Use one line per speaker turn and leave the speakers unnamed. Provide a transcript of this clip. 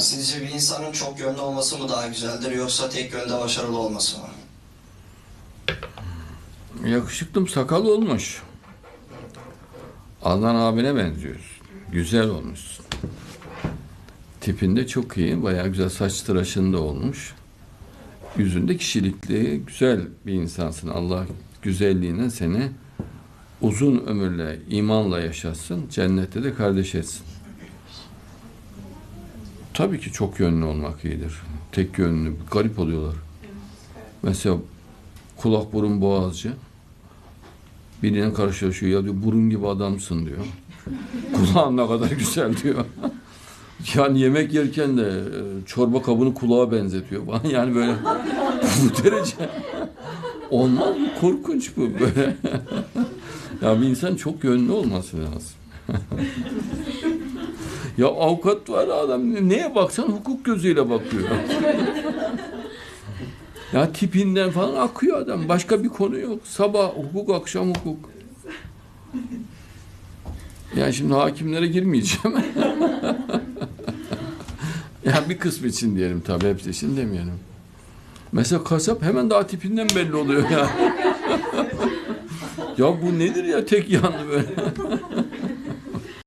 Sizce bir insanın çok yönlü olması mı daha güzeldir yoksa tek yönde başarılı olması mı?
Yakışıklım sakal olmuş. Adnan abine benziyorsun. Güzel olmuşsun. Tipinde çok iyi. Bayağı güzel saç tıraşın da olmuş. Yüzünde kişilikli, güzel bir insansın. Allah güzelliğine seni uzun ömürle, imanla yaşatsın. Cennette de kardeş etsin. Tabii ki çok yönlü olmak iyidir. Tek yönlü, garip oluyorlar. Mesela kulak burun boğazcı. Birine karşılaşıyor ya diyor burun gibi adamsın diyor. Kulağın ne kadar güzel diyor. yani yemek yerken de e, çorba kabını kulağa benzetiyor. Yani böyle bu derece olmaz mı? Korkunç bu böyle. ya bir insan çok yönlü olması lazım. Ya avukat var adam neye baksan hukuk gözüyle bakıyor. Ya tipinden falan akıyor adam. Başka bir konu yok. Sabah hukuk, akşam hukuk. Yani şimdi hakimlere girmeyeceğim. ya bir kısmı için diyelim tabii. Hepsi için demeyelim. Mesela kasap hemen daha tipinden belli oluyor ya. ya bu nedir ya tek yanlı böyle.